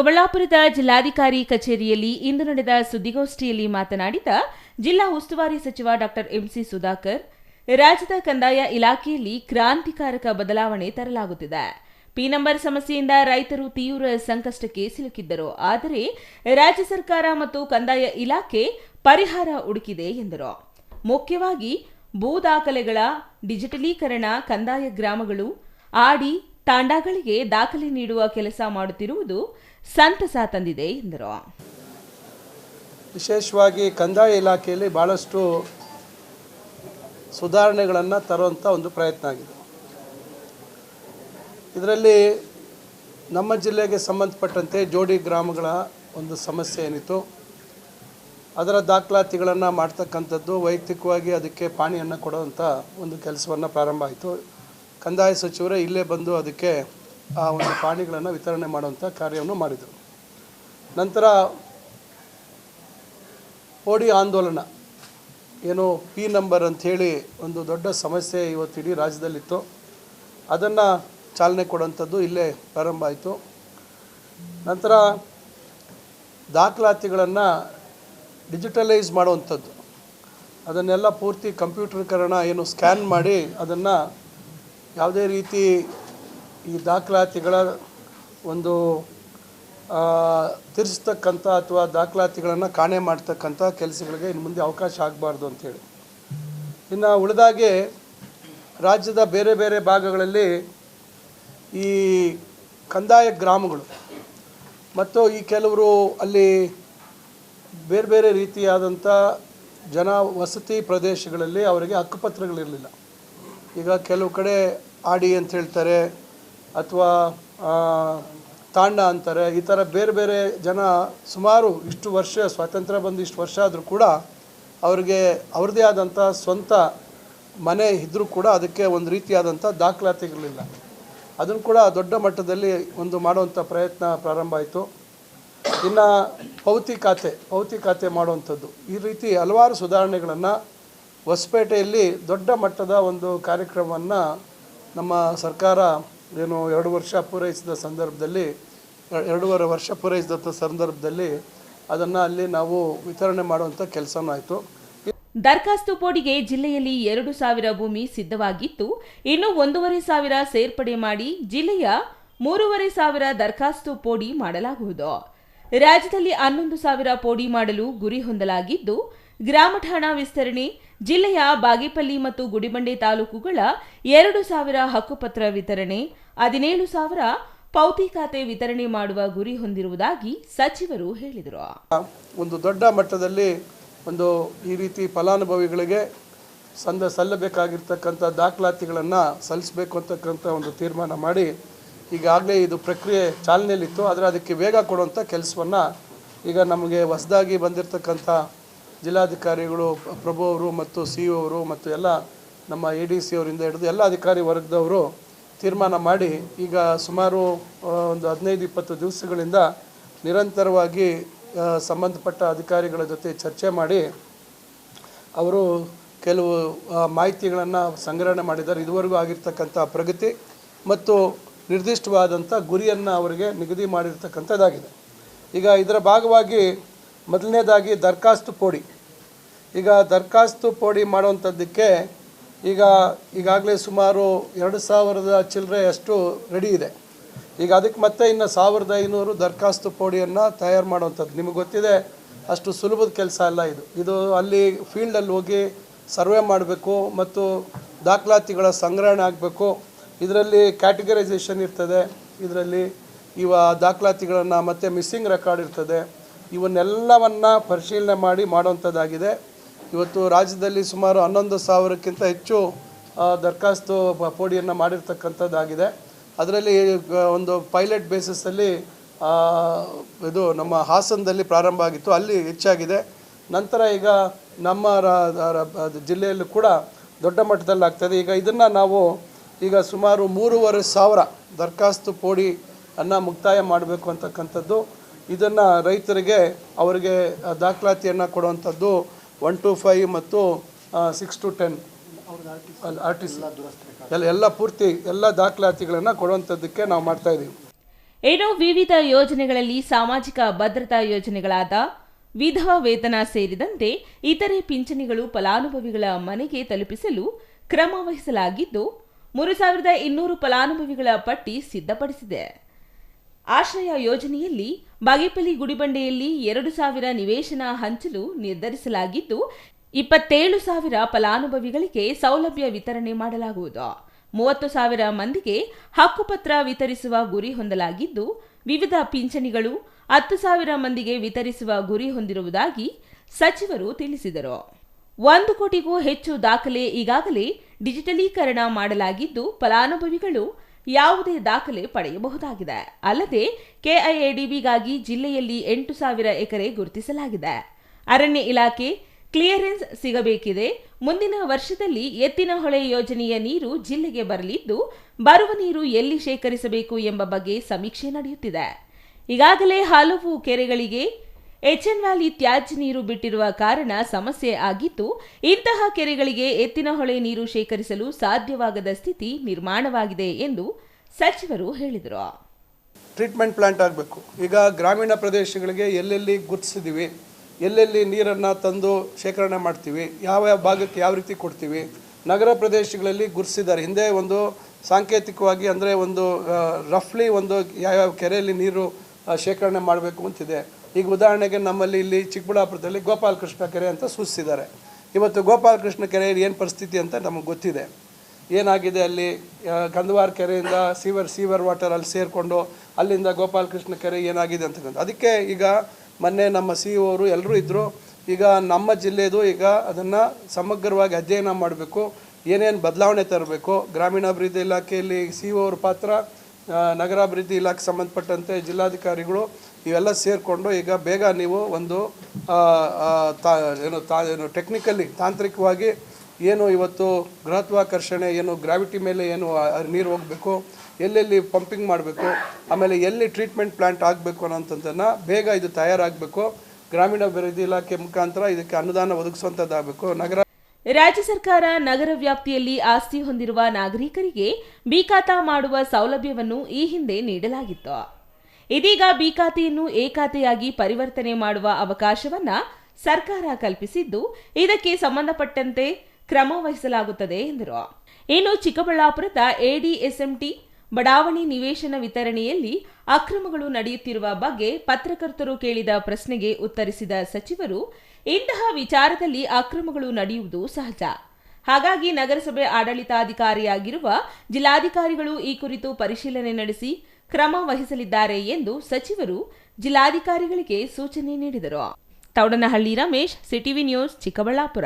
ಚಿಕ್ಕಬಳ್ಳಾಪುರದ ಜಿಲ್ಲಾಧಿಕಾರಿ ಕಚೇರಿಯಲ್ಲಿ ಇಂದು ನಡೆದ ಸುದ್ದಿಗೋಷ್ಠಿಯಲ್ಲಿ ಮಾತನಾಡಿದ ಜಿಲ್ಲಾ ಉಸ್ತುವಾರಿ ಸಚಿವ ಡಾಕ್ಟರ್ ಎಂಸಿ ಸುಧಾಕರ್, ರಾಜ್ಯದ ಕಂದಾಯ ಇಲಾಖೆಯಲ್ಲಿ ಕ್ರಾಂತಿಕಾರಕ ಬದಲಾವಣೆ ತರಲಾಗುತ್ತಿದೆ. ಪಿ ನಂಬರ್ ಸಮಸ್ಯೆಯಿಂದ ರೈತರು ತೀವ್ರ ಸಂಕಷ್ಟಕ್ಕೆ ಸಿಲುಕಿದ್ದರು. ಆದರೆ ರಾಜ್ಯ ಸರ್ಕಾರ ಮತ್ತು ಕಂದಾಯ ಇಲಾಖೆ ಪರಿಹಾರ ಹುಡುಕಿದೆ ಎಂದರು. ಮುಖ್ಯವಾಗಿ ಭೂ ದಾಖಲೆಗಳ ಡಿಜಿಟಲೀಕರಣ, ಕಂದಾಯ ಗ್ರಾಮಗಳು, ಆಡಿ ತಾಂಡಾಗಳಿಗೆ ದಾಖಲೆ ನೀಡುವ ಕೆಲಸ ಮಾಡುತ್ತಿರುವುದು ಸಂತಸ ತಂದಿದೆ ಎಂದರು. ವಿಶೇಷವಾಗಿ ಕಂದಾಯ ಇಲಾಖೆಯಲ್ಲಿ ಭಾಳಷ್ಟು ಸುಧಾರಣೆಗಳನ್ನು ತರುವಂಥ ಒಂದು ಪ್ರಯತ್ನ ಆಗಿದೆ. ಇದರಲ್ಲಿ ನಮ್ಮ ಜಿಲ್ಲೆಗೆ ಸಂಬಂಧಪಟ್ಟಂತೆ ಜೋಡಿ ಗ್ರಾಮಗಳ ಒಂದು ಸಮಸ್ಯೆ ಏನಿತ್ತು, ಅದರ ದಾಖಲಾತಿಗಳನ್ನು ಮಾಡ್ತಕ್ಕಂಥದ್ದು ವೈಯಕ್ತಿಕವಾಗಿ ಅದಕ್ಕೆ ಪಾಣಿಯನ್ನು ಕೊಡುವಂಥ ಒಂದು ಕೆಲಸವನ್ನು ಪ್ರಾರಂಭ ಆಯಿತು. ಕಂದಾಯ ಸಚಿವರೇ ಇಲ್ಲೇ ಬಂದು ಅದಕ್ಕೆ ಆ ಒಂದು ಪಾಣಿಗಳನ್ನು ವಿತರಣೆ ಮಾಡುವಂಥ ಕಾರ್ಯವನ್ನು ಮಾಡಿದರು. ನಂತರ ಓಡಿ ಆಂದೋಲನ, ಏನು ಪಿ ನಂಬರ್ ಅಂಥೇಳಿ ಒಂದು ದೊಡ್ಡ ಸಮಸ್ಯೆ ಇವತ್ತು ಇಡೀ ರಾಜ್ಯದಲ್ಲಿತ್ತು. ಅದನ್ನು ಚಾಲನೆ ಕೊಡುವಂಥದ್ದು ಇಲ್ಲೇ ಪ್ರಾರಂಭ ಆಯಿತು. ನಂತರ ದಾಖಲಾತಿಗಳನ್ನು ಡಿಜಿಟಲೈಸ್ ಮಾಡುವಂಥದ್ದು ಅದನ್ನೆಲ್ಲ ಪೂರ್ತಿ ಕಂಪ್ಯೂಟರ್ಕರಣ, ಏನು ಸ್ಕ್ಯಾನ್ ಮಾಡಿ ಅದನ್ನು ಯಾವುದೇ ರೀತಿ ಈ ದಾಖಲಾತಿಗಳ ಒಂದು ತಿರ್ಸ್ತಕ್ಕಂಥ ಅಥವಾ ದಾಖಲಾತಿಗಳನ್ನು ಕಾಣೆ ಮಾಡ್ತಕ್ಕಂಥ ಕೆಲಸಗಳಿಗೆ ಇನ್ನು ಮುಂದೆ ಅವಕಾಶ ಆಗಬಾರ್ದು ಅಂಥೇಳಿ ಇನ್ನು ಉಳಿದಾಗೆ ರಾಜ್ಯದ ಬೇರೆ ಬೇರೆ ಭಾಗಗಳಲ್ಲಿ ಈ ಕಂದಾಯ ಗ್ರಾಮಗಳು ಮತ್ತು ಈ ಕೆಲವರು ಅಲ್ಲಿ ಬೇರೆ ಬೇರೆ ರೀತಿಯಾದಂಥ ಜನ ವಸತಿ ಪ್ರದೇಶಗಳಲ್ಲಿ ಅವರಿಗೆ ಹಕ್ಕುಪತ್ರಗಳಿರಲಿಲ್ಲ. ಈಗ ಕೆಲವು ಕಡೆ ಆಡಿ ಅಂತ ಹೇಳ್ತಾರೆ ಅಥವಾ ತಾಂಡ ಅಂತಾರೆ, ಈ ಥರ ಬೇರೆ ಬೇರೆ ಜನ ಸುಮಾರು ಇಷ್ಟು ವರ್ಷ, ಸ್ವಾತಂತ್ರ್ಯ ಬಂದು ಇಷ್ಟು ವರ್ಷ ಆದರೂ ಕೂಡ ಅವ್ರಿಗೆ, ಅವ್ರದ್ದೇ ಆದಂಥ ಸ್ವಂತ ಮನೆ ಇದ್ದರೂ ಕೂಡ ಅದಕ್ಕೆ ಒಂದು ರೀತಿಯಾದಂಥ ದಾಖಲಾತಿಗಳಿಲ್ಲ ಅದನ್ನು ಕೂಡ ದೊಡ್ಡ ಮಟ್ಟದಲ್ಲಿ ಒಂದು ಮಾಡುವಂಥ ಪ್ರಯತ್ನ ಪ್ರಾರಂಭ ಆಯಿತು. ಇನ್ನು ಪೌತಿ ಖಾತೆ ಪೌತಿ ಖಾತೆ ಮಾಡುವಂಥದ್ದು. ಈ ರೀತಿ ಹಲವಾರು ಸುಧಾರಣೆಗಳನ್ನು ಹೊಸಪೇಟೆಯಲ್ಲಿ ದೊಡ್ಡ ಮಟ್ಟದ ಒಂದು ಕಾರ್ಯಕ್ರಮವನ್ನು ನಮ್ಮ ಸರ್ಕಾರ ಏನು ಎರಡು ವರ್ಷ ಪೂರೈಸಿದ ಸಂದರ್ಭದಲ್ಲಿ, ಎರಡೂವರೆ ವರ್ಷ ಪೂರೈಸಿದ ಸಂದರ್ಭದಲ್ಲಿ ಅದನ್ನು ಅಲ್ಲಿ ನಾವು ವಿತರಣೆ ಮಾಡುವಂಥ ಕೆಲಸನೂ ಆಯಿತು. ದರ್ಖಾಸ್ತು ಪೋಡಿಗೆ ಜಿಲ್ಲೆಯಲ್ಲಿ ಎರಡು ಸಾವಿರ ಭೂಮಿ ಸಿದ್ಧವಾಗಿತ್ತು. ಇನ್ನು ಒಂದೂವರೆ ಸಾವಿರ ಸೇರ್ಪಡೆ ಮಾಡಿ ಜಿಲ್ಲೆಯ ಮೂರುವರೆ ಸಾವಿರ ದರಖಾಸ್ತು ಪೋಡಿ ಮಾಡಲಾಗುವುದು. ರಾಜ್ಯದಲ್ಲಿ ಹನ್ನೊಂದು ಸಾವಿರ ಪೋಡಿ ಮಾಡಲು ಗುರಿ ಹೊಂದಲಾಗಿದ್ದು ಗ್ರಾಮ ಠಾಣಾ ವಿಸ್ತರಣೆ, ಜಿಲ್ಲೆಯ ಬಾಗೇಪಲ್ಲಿ ಮತ್ತು ಗುಡಿಬಂಡೆ ತಾಲೂಕುಗಳ ಎರಡು ಸಾವಿರ ಹಕ್ಕುಪತ್ರ ವಿತರಣೆ, ಹದಿನೇಳು ಸಾವಿರ ಪೌತಿ ಖಾತೆ ವಿತರಣೆ ಮಾಡುವ ಗುರಿ ಹೊಂದಿರುವುದಾಗಿ ಸಚಿವರು ಹೇಳಿದರು. ಒಂದು ದೊಡ್ಡ ಮಟ್ಟದಲ್ಲಿ ಒಂದು ಈ ರೀತಿ ಫಲಾನುಭವಿಗಳಿಗೆ ಸಂದ ಸಲ್ಲಬೇಕಾಗಿರ್ತಕ್ಕಂಥ ದಾಖಲಾತಿಗಳನ್ನು ಸಲ್ಲಿಸಬೇಕು ಅಂತಕ್ಕಂಥ ಒಂದು ತೀರ್ಮಾನ ಮಾಡಿ ಈಗಾಗಲೇ ಇದು ಪ್ರಕ್ರಿಯೆ ಚಾಲನೆಯಲ್ಲಿತ್ತು, ಆದರೆ ಅದಕ್ಕೆ ವೇಗ ಕೊಡುವಂಥ ಕೆಲಸವನ್ನು ಈಗ ನಮಗೆ ಹೊಸದಾಗಿ ಬಂದಿರತಕ್ಕಂಥ ಜಿಲ್ಲಾಧಿಕಾರಿಗಳು, ಪ್ರಭು ಅವರು ಮತ್ತು ಸಿ ಅವರು ಮತ್ತು ಎಲ್ಲ ನಮ್ಮ ಎ ಡಿ ಸಿ ಅವರಿಂದ ಹಿಡಿದು ಎಲ್ಲ ಅಧಿಕಾರಿ ವರ್ಗದವರು ತೀರ್ಮಾನ ಮಾಡಿ ಈಗ ಸುಮಾರು ಒಂದು ಹದಿನೈದು, ಇಪ್ಪತ್ತು ದಿವಸಗಳಿಂದ ನಿರಂತರವಾಗಿ ಸಂಬಂಧಪಟ್ಟ ಅಧಿಕಾರಿಗಳ ಜೊತೆ ಚರ್ಚೆ ಮಾಡಿ ಅವರು ಕೆಲವು ಮಾಹಿತಿಗಳನ್ನು ಸಂಗ್ರಹಣೆ ಮಾಡಿದ್ದಾರೆ. ಇದುವರೆಗೂ ಆಗಿರ್ತಕ್ಕಂಥ ಪ್ರಗತಿ ಮತ್ತು ನಿರ್ದಿಷ್ಟವಾದಂಥ ಗುರಿಯನ್ನು ಅವರಿಗೆ ನಿಗದಿ ಮಾಡಿರ್ತಕ್ಕಂಥದ್ದಾಗಿದೆ. ಈಗ ಇದರ ಭಾಗವಾಗಿ ಮೊದಲನೇದಾಗಿ ದರ್ಖಾಸ್ತು ಪೋಡಿ. ಈಗ ದರ್ಖಾಸ್ತು ಪೋಡಿ ಮಾಡುವಂಥದ್ದಕ್ಕೆ ಈಗ ಈಗಾಗಲೇ ಸುಮಾರು ಎರಡು ಸಾವಿರದ ಚಿಲ್ಲರೆ ಅಷ್ಟು ರೆಡಿ ಇದೆ. ಈಗ ಅದಕ್ಕೆ ಮತ್ತೆ ಇನ್ನು ಸಾವಿರದ ಐನೂರು ದರ್ಖಾಸ್ತು ಪೋಡಿಯನ್ನು ತಯಾರು ಮಾಡುವಂಥದ್ದು. ನಿಮಗೆ ಗೊತ್ತಿದೆ, ಅಷ್ಟು ಸುಲಭದ ಕೆಲಸ ಅಲ್ಲ ಇದು. ಇದು ಅಲ್ಲಿ ಫೀಲ್ಡಲ್ಲಿ ಹೋಗಿ ಸರ್ವೆ ಮಾಡಬೇಕು ಮತ್ತು ದಾಖಲಾತಿಗಳ ಸಂಗ್ರಹಣೆ ಆಗಬೇಕು. ಇದರಲ್ಲಿ ಕ್ಯಾಟಗರೈಸೇಷನ್ ಇರ್ತದೆ. ಇದರಲ್ಲಿ ಇವ ದಾಖಲಾತಿಗಳನ್ನು ಮತ್ತು ಮಿಸ್ಸಿಂಗ್ ರೆಕಾರ್ಡ್ ಇರ್ತದೆ. ಇವನ್ನೆಲ್ಲವನ್ನು ಪರಿಶೀಲನೆ ಮಾಡಿ ಮಾಡುವಂಥದ್ದಾಗಿದೆ. ಇವತ್ತು ರಾಜ್ಯದಲ್ಲಿ ಸುಮಾರು ಹನ್ನೊಂದು ಸಾವಿರಕ್ಕಿಂತ ಹೆಚ್ಚು ದರಖಾಸ್ತು ಪೋಡಿಯನ್ನು ಮಾಡಿರ್ತಕ್ಕಂಥದ್ದಾಗಿದೆ. ಅದರಲ್ಲಿ ಒಂದು ಪೈಲಟ್ ಬೇಸಿಸಲ್ಲಿ ಇದು ನಮ್ಮ ಹಾಸನದಲ್ಲಿ ಪ್ರಾರಂಭ ಆಗಿತ್ತು. ಅಲ್ಲಿ ಹೆಚ್ಚಾಗಿದೆ. ನಂತರ ಈಗ ನಮ್ಮ ಜಿಲ್ಲೆಯಲ್ಲೂ ಕೂಡ ದೊಡ್ಡ ಮಟ್ಟದಲ್ಲಿ ಆಗ್ತದೆ ಈಗ ಇದನ್ನು ನಾವು ಈಗ ಸುಮಾರು ಮೂರುವರೆ ಸಾವಿರ ದರ್ಖಾಸ್ತು ಪೋಡಿ ಅನ್ನು ಮುಕ್ತಾಯ ಮಾಡಬೇಕು ಅಂತಕ್ಕಂಥದ್ದು ಇದನ್ನು ರೈತರಿಗೆ ಅವರಿಗೆ ಆ, ದಾಖಲಾತಿಯನ್ನು ಕೊಡುವಂಥದ್ದು ಒನ್ ಟು ಫೈವ್ ಮತ್ತು six to ten. R T C. ಎಲ್ಲ ಎಲ್ಲ ಪೂರ್ತಿ ಎಲ್ಲ ದಾಖಲಾತಿಗಳನ್ನು ಕೊಡುವಂಥದ್ದಕ್ಕೆ ನಾವು ಮಾಡ್ತಾ ಇದ್ದೀವಿ ಏನೋ ವಿವಿಧ ಯೋಜನೆಗಳಲ್ಲಿ ಸಾಮಾಜಿಕ ಭದ್ರತಾ ಯೋಜನೆಗಳಾದ ವಿಧವಾ ವೇತನ ಸೇರಿದಂತೆ ಇತರೆ ಪಿಂಚಣಿಗಳು ಫಲಾನುಭವಿಗಳ ಮನೆಗೆ ತಲುಪಿಸಲು ಕ್ರಮ ವಹಿಸಲಾಗಿದ್ದು ಮೂರು ಸಾವಿರದ ಇನ್ನೂರು ಫಲಾನುಭವಿಗಳ ಪಟ್ಟಿ ಸಿದ್ಧಪಡಿಸಿದೆ. ಆಶ್ರಯ ಯೋಜನೆಯಲ್ಲಿ ಬಾಗೇಪಲ್ಲಿ ಗುಡಿಬಂಡೆಯಲ್ಲಿ ಎರಡು ಸಾವಿರ ನಿವೇಶನ ಹಂಚಲು ನಿರ್ಧರಿಸಲಾಗಿದ್ದು, ಇಪ್ಪತ್ತೇಳು ಸಾವಿರ ಫಲಾನುಭವಿಗಳಿಗೆ ಸೌಲಭ್ಯ ವಿತರಣೆ ಮಾಡಲಾಗುವುದು. ಮೂವತ್ತು ಸಾವಿರ ಮಂದಿಗೆ ಹಕ್ಕುಪತ್ರ ವಿತರಿಸುವ ಗುರಿ ಹೊಂದಲಾಗಿದ್ದು, ವಿವಿಧ ಪಿಂಚಣಿಗಳು ಹತ್ತು ಸಾವಿರ ಮಂದಿಗೆ ವಿತರಿಸುವ ಗುರಿ ಹೊಂದಿರುವುದಾಗಿ ಸಚಿವರು ತಿಳಿಸಿದರು. ಒಂದು ಕೋಟಿಗೂ ಹೆಚ್ಚು ದಾಖಲೆ ಈಗಾಗಲೇ ಡಿಜಿಟಲೀಕರಣ ಮಾಡಲಾಗಿದ್ದು, ಫಲಾನುಭವಿಗಳು ಯಾವುದೇ ದಾಖಲೆ ಪಡೆಯಬಹುದಾಗಿದೆ. ಅಲ್ಲದೆ, ಕೆಐಎಡಿಬಿಗಾಗಿ ಜಿಲ್ಲೆಯಲ್ಲಿ ಎಂಟು ಸಾವಿರ ಎಕರೆ ಗುರುತಿಸಲಾಗಿದೆ. ಅರಣ್ಯ ಇಲಾಖೆ ಕ್ಲಿಯರೆನ್ಸ್ ಸಿಗಬೇಕಿದೆ. ಮುಂದಿನ ವರ್ಷದಲ್ಲಿ ಎತ್ತಿನಹೊಳೆ ಯೋಜನೆಯ ನೀರು ಜಿಲ್ಲೆಗೆ ಬರಲಿದ್ದು, ಬರುವ ನೀರು ಎಲ್ಲಿ ಶೇಖರಿಸಬೇಕು ಎಂಬ ಬಗ್ಗೆ ಸಮೀಕ್ಷೆ ನಡೆಯುತ್ತಿದೆ. ಈಗಾಗಲೇ ಹಲವು ಕೆರೆಗಳಿಗೆ ಎಚ್ಎನ್ ವ್ಯಾಲಿ ತ್ಯಾಜ್ಯ ನೀರು ಬಿಟ್ಟಿರುವ ಕಾರಣ ಸಮಸ್ಯೆ ಆಗಿದ್ದು, ಇಂತಹ ಕೆರೆಗಳಿಗೆ ಎತ್ತಿನಹೊಳೆ ನೀರು ಶೇಖರಿಸಲು ಸಾಧ್ಯವಾಗದ ಸ್ಥಿತಿ ನಿರ್ಮಾಣವಾಗಿದೆ ಎಂದು ಸಚಿವರು ಹೇಳಿದರು. ಟ್ರೀಟ್ಮೆಂಟ್ ಪ್ಲಾಂಟ್ ಆಗಬೇಕು. ಈಗ ಗ್ರಾಮೀಣ ಪ್ರದೇಶಗಳಿಗೆ ಎಲ್ಲೆಲ್ಲಿ ಗುರ್ತಿಸಿದ್ದೀವಿ ಎಲ್ಲೆಲ್ಲಿ ನೀರನ್ನು ತಂದು ಶೇಖರಣೆ ಮಾಡ್ತೀವಿ, ಯಾವ ಯಾವ ಭಾಗಕ್ಕೆ ಯಾವ ರೀತಿ ಕೊಡ್ತೀವಿ, ನಗರ ಪ್ರದೇಶಗಳಲ್ಲಿ ಗುರ್ತಿಸಿದ್ದಾರೆ. ಹಿಂದೆ ಒಂದು ಸಾಂಕೇತಿಕವಾಗಿ ಅಂದರೆ ಒಂದು ರಫ್ಲಿ ಒಂದು ಯಾವ್ಯಾವ ಕೆರೆಯಲ್ಲಿ ನೀರು ಶೇಖರಣೆ ಮಾಡಬೇಕು ಅಂತಿದೆ. ಈಗ ಉದಾಹರಣೆಗೆ ನಮ್ಮಲ್ಲಿ ಇಲ್ಲಿ ಚಿಕ್ಕಬಳ್ಳಾಪುರದಲ್ಲಿ ಗೋಪಾಲಕೃಷ್ಣ ಕೆರೆ ಅಂತ ಸೂಚಿಸಿದ್ದಾರೆ. ಇವತ್ತು ಗೋಪಾಲಕೃಷ್ಣ ಕೆರೆ ಏನು ಪರಿಸ್ಥಿತಿ ಅಂತ ನಮಗೆ ಗೊತ್ತಿದೆ. ಏನಾಗಿದೆ ಅಲ್ಲಿ ಕಂದವಾರ ಕೆರೆಯಿಂದ ಸೀವರ್ ಸೀವರ್ ವಾಟರ್ ಅಲ್ಲಿ ಸೇರಿಕೊಂಡು ಅಲ್ಲಿಂದ ಗೋಪಾಲಕೃಷ್ಣ ಕೆರೆ ಏನಾಗಿದೆ ಅಂತಕ್ಕಂಥ ಅದಕ್ಕೆ ಈಗ ಮೊನ್ನೆ ನಮ್ಮ ಸಿ ಅವರು ಎಲ್ಲರೂ ಇದ್ದರು ಈಗ ನಮ್ಮ ಜಿಲ್ಲೆದು ಈಗ ಅದನ್ನು ಸಮಗ್ರವಾಗಿ ಅಧ್ಯಯನ ಮಾಡಬೇಕು, ಏನೇನು ಬದಲಾವಣೆ ತರಬೇಕು, ಗ್ರಾಮೀಣಾಭಿವೃದ್ಧಿ ಇಲಾಖೆಯಲ್ಲಿ ಸಿ ಅವ್ರ ಪಾತ್ರ ನಗರಾಭಿವೃದ್ಧಿ ಇಲಾಖೆ ಸಂಬಂಧಪಟ್ಟಂತೆ ಜಿಲ್ಲಾಧಿಕಾರಿಗಳು ಇವೆಲ್ಲ ಸೇರಿಕೊಂಡು ಈಗ ಬೇಗ ನೀವು ಒಂದು ತಾ, ಏನು ತಾ, ಏನು ಟೆಕ್ನಿಕಲಿ ತಾಂತ್ರಿಕವಾಗಿ ಏನು ಇವತ್ತು ಗೃಹತ್ವಾಕರ್ಷಣೆ ಏನು ಗ್ರಾವಿಟಿ ಮೇಲೆ ಏನು ನೀರು ಹೋಗಬೇಕು, ಎಲ್ಲೆಲ್ಲಿ ಪಂಪಿಂಗ್ ಮಾಡಬೇಕು, ಆಮೇಲೆ ಎಲ್ಲಿ ಟ್ರೀಟ್ಮೆಂಟ್ ಪ್ಲಾಂಟ್ ಆಗಬೇಕು ಅನ್ನೋಂಥದ್ದನ್ನು ಬೇಗ ಇದು ತಯಾರಾಗಬೇಕು. ಗ್ರಾಮೀಣಾಭಿವೃದ್ಧಿ ಇಲಾಖೆ ಮುಖಾಂತರ ಇದಕ್ಕೆ ಅನುದಾನ ಒದಗಿಸುವಂಥದ್ದಾಗಬೇಕು. ನಗರ ರಾಜ್ಯ ಸರ್ಕಾರ ನಗರ ವ್ಯಾಪ್ತಿಯಲ್ಲಿ ಆಸ್ತಿ ಹೊಂದಿರುವ ನಾಗರಿಕರಿಗೆ ಬಿ ಮಾಡುವ ಸೌಲಭ್ಯವನ್ನು ಈ ಹಿಂದೆ ನೀಡಲಾಗಿತ್ತು. ಇದೀಗ ಬಿ ಖಾತೆಯನ್ನು ಎ ಖಾತೆಯಾಗಿ ಪರಿವರ್ತನೆ ಮಾಡುವ ಅವಕಾಶವನ್ನ ಸರ್ಕಾರ ಕಲ್ಪಿಸಿದ್ದು ಇದಕ್ಕೆ ಸಂಬಂಧಪಟ್ಟಂತೆ ಕ್ರಮ ವಹಿಸಲಾಗುತ್ತದೆ ಎಂದರು. ಇನ್ನು ಚಿಕ್ಕಬಳ್ಳಾಪುರದ ಎಡಿಎಸ್ಎಂಟಿ ಬಡಾವಣೆ ನಿವೇಶನ ವಿತರಣೆಯಲ್ಲಿ ಅಕ್ರಮಗಳು ನಡೆಯುತ್ತಿರುವ ಬಗ್ಗೆ ಪತ್ರಕರ್ತರು ಕೇಳಿದ ಪ್ರಶ್ನೆಗೆ ಉತ್ತರಿಸಿದ ಸಚಿವರು, ಇಂತಹ ವಿಚಾರದಲ್ಲಿ ಅಕ್ರಮಗಳು ನಡೆಯುವುದು ಸಹಜ. ಹಾಗಾಗಿ ನಗರಸಭೆ ಆಡಳಿತಾಧಿಕಾರಿಯಾಗಿರುವ ಜಿಲ್ಲಾಧಿಕಾರಿಗಳು ಈ ಕುರಿತು ಪರಿಶೀಲನೆ ನಡೆಸಿ ಕ್ರಮ ವಹಿಸಲಿದ್ದಾರೆ ಎಂದು ಸಚಿವರು ಜಿಲ್ಲಾಧಿಕಾರಿಗಳಿಗೆ ಸೂಚನೆ ನೀಡಿದರು. Taudanahalli Ramesh CTV news Chikkaballapur.